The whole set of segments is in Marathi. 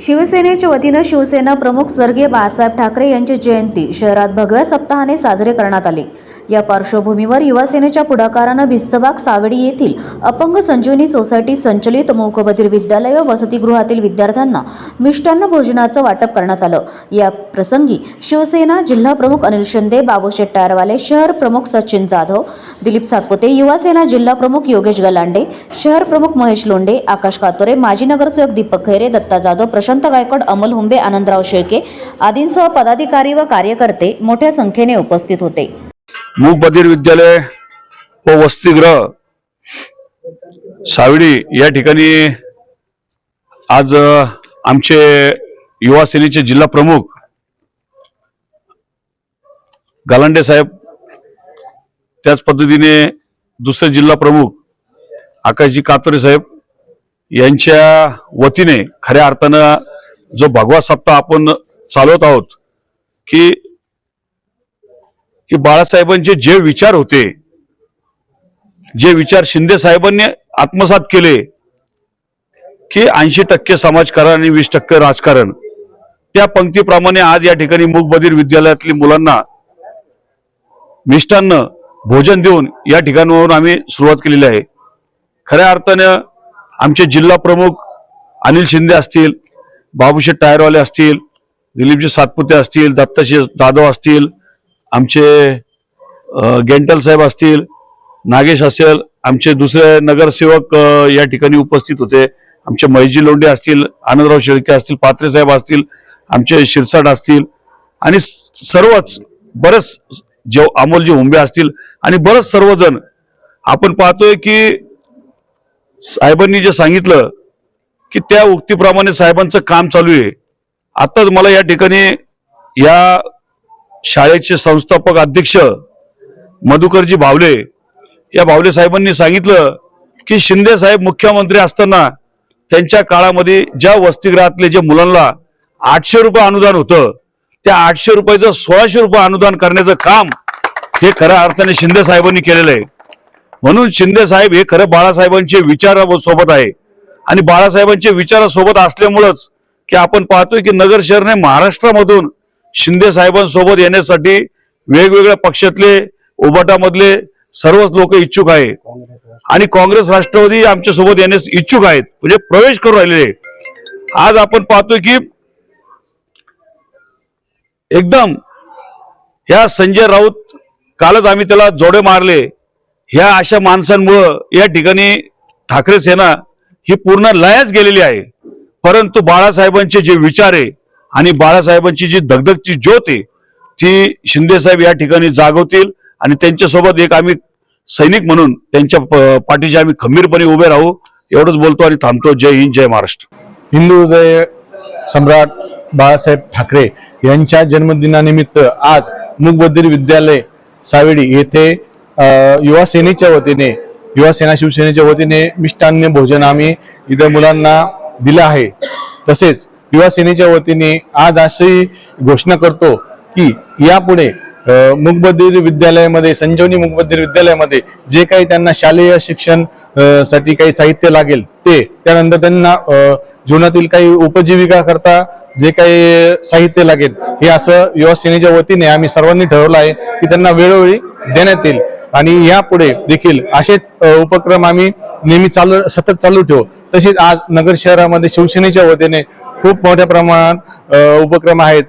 शिवसेनेच्या वतीनं शिवसेना प्रमुख स्वर्गीय बाळासाहेब ठाकरे यांची जयंती शहरात भगव्या सप्ताहाने साजरे करण्यात आली. या पार्श्वभूमीवर युवासेनेच्या पुढाकारानं भिस्तबाग सावडी येथील अपंग संजीवनी सोसायटी संचलित मूकबधीर विद्यालय व वसतिगृहातील विद्यार्थ्यांना मिष्टान्न भोजनाचं वाटप करण्यात आलं. या प्रसंगी शिवसेना जिल्हा प्रमुख अनिल शिंदे बाबूशेठ टायरवाले शहर प्रमुख सचिन जाधव दिलीप सातपुते युवासेना जिल्हा प्रमुख योगेश गलांडे शहर प्रमुख महेश लोंडे आकाश कातोरे माजी नगरसेवक दीपक खैरे दत्ता जाधव प्रशांत गायकवाड अमल हुंबे आनंदराव शेळके आदींसह पदाधिकारी व कार्यकर्ते मोठ्या संख्येने उपस्थित होते. मूक बधीर विद्यालय व वसतिगृह सावडी या ठिकाणी आज आमचे युवा सेनेचे जिल्हा प्रमुख गालांडे साहेब त्याच पद्धतीने दुसरे जिल्हा प्रमुख आकाशजी कातोरे साहेब यांच्या वतीने खऱ्या अर्थानं जो भगवा सप्ताह आपण चालवत आहोत की की बाळासाहेबांचे जे विचार होते जे विचार शिंदे साहेबांनी आत्मसात केले की ऐंशी टक्के समाजकारण आणि वीस टक्के राजकारण त्या पंक्तीप्रमाणे आज या ठिकाणी मूकबधीर विद्यालयातली मुलांना मिष्टान्न भोजन देऊन या ठिकाणावरून आम्ही सुरुवात केलेली आहे. खऱ्या अर्थानं आमचे जिल्हा प्रमुख अनिल शिंदे असतील बाबूशे टायरवाले असतील दिलीपजी सातपुते असतील दत्ताशे जाधव असतील आमचे गेंटल साहेब असतील नागेश असेल आमचे दुसरे नगरसेवक या ठिकाणी उपस्थित होते. आमचे मैजी लोंढे असतील आनंदराव शेळके असतील पात्रे साहेब असतील आमचे शिरसाट असतील आणि सर्वच बरेच जे अमोलजी हुंबे असतील आणि बरेच सर्वजण आपण पाहतोय की साहेबांनी जे सांगितलं की त्या उक्तीप्रमाणे साहेबांचं काम चालू आहे. आताच मला या ठिकाणी या शाळेचे संस्थापक अध्यक्ष मधुकरजी भावले या भावले साहेबांनी सांगितलं की शिंदे साहेब मुख्यमंत्री असताना त्यांच्या काळामध्ये ज्या वसतिगृहातले जे मुलांना आठशे रुपये अनुदान होतं त्या आठशे रुपयाचं सोळाशे रुपये अनुदान करण्याचं काम हे खऱ्या अर्थाने शिंदे साहेबांनी केलेलं आहे. म्हणून शिंदे साहेब हे खरं बाळासाहेबांचे विचार सोबत आहे. आणि बाळासाहेबांचे विचारासोबत असल्यामुळंच की आपण पाहतोय की नगर शहरने महाराष्ट्रामधून शिंदे साहेबांसोबत येण्यासाठी वेगवेगळ्या पक्षातले उबाटामधले सर्वच लोक इच्छुक आहे आणि काँग्रेस राष्ट्रवादी आमच्यासोबत येण्यास इच्छुक आहेत. म्हणजे प्रवेश करून राहिलेले आज आपण पाहतोय की एकदम ह्या संजय राऊत कालच आम्ही त्याला जोडे मारले. ह्या अशा माणसांमुळं या ठिकाणी ठाकरे सेना ही पूर्ण लयाच गेलेली आहे. परंतु बाळासाहेबांचे जे विचार आहे आणि बाळासाहेबांची जी धगधगची ज्योत आहे ती शिंदे साहेब या ठिकाणी जागवतील आणि त्यांच्यासोबत एक आम्ही सैनिक म्हणून त्यांच्या प- पाठीशी आम्ही खंबीरपणे उभे राहू एवढंच बोलतो आणि थांबतो. जय हिंद जय महाराष्ट्र. हिंदू हृदय सम्राट बाळासाहेब ठाकरे यांच्या जन्मदिनानिमित्त आज मूकबधीर विद्यालय सावेडी येथे युवा सेनेच्या वतीने युवा सेना शिवसेनेच्या वतीने मिष्टान्न भोजन आम्ही इथे मुलांना दिलं आहे. तसेच युवा सेनेच्या वतीने आज अशी घोषणा करतो की यापुढे अ, विद्यालयामध्ये संजीवनी मूकबधीर विद्यालयामध्ये जे काही त्यांना शालेय शिक्षणसाठी काही साहित्य लागेल ते त्यानंतर त्यांना जीवनातील काही उपजीविका करता जे काही साहित्य लागेल हे असं युवा सेनेच्या वतीने आम्ही सर्वांनी ठरवलं आहे की त्यांना वेळोवेळी देण्यात येईल. आणि यापुढे देखील असेच उपक्रम आम्ही नेहमी चालू सतत चालू ठेवू. तसेच आज नगर शहरामध्ये शिवसेनेच्या वतीने खूप मोठ्या प्रमाणात उपक्रम आहेत.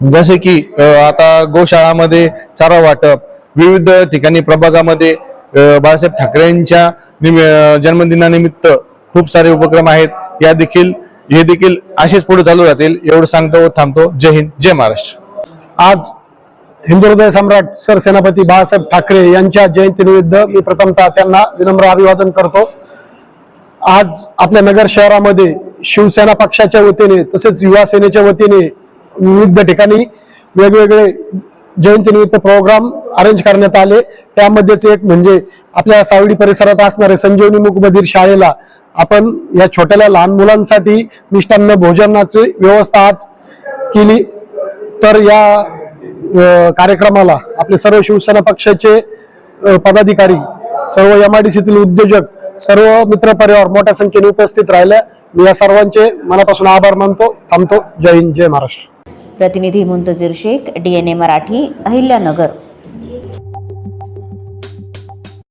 जसे की आता गोशाळामध्ये चारा वाटप विविध ठिकाणी प्रभागामध्ये बाळासाहेब ठाकरेंच्या निमि- जन्मदिनानिमित्त खूप सारे उपक्रम आहेत. या देखील हे देखील असेच पुढे चालू राहतील एवढं सांगतो व थांबतो. जय हिंद जय महाराष्ट्र. आज हिंदुहृदय सम्राट सम्राट सरसेनापती बाळासाहेब ठाकरे यांच्या जयंतीनिमित्त मी प्रथमतः त्यांना विनम्र अभिवादन करतो. आज आपल्या नगर शहरामध्ये शिवसेना पक्षाच्या वतीने तसेच युवा सेनेच्या वतीने विविध ठिकाणी वेगवेगळे जयंतीनिमित्त प्रोग्राम अरेंज करण्यात आले. त्यामध्येच एक म्हणजे आपल्या सावडी परिसरात असणारे संजीवनी मुकबधीर शाळेला आपण या छोट्याल्या लहान मुलांसाठी मिष्टान्न भोजनाची व्यवस्था आज केली. तर या कार्यक्रमाला आपले सर्व शिवसेना पक्षाचे पदाधिकारी सर्व एम आय डी सीतील उद्योजक सर्व मित्रपरिवार मोठ्या संख्येने उपस्थित राहिल्या मी या सर्वांचे मनापासून आभार मानतो. थांबतो. जय हिंद जय महाराष्ट्र. प्रतिनिधी मुंतजीर शेख डीएनए मराठी अहिल्यानगर.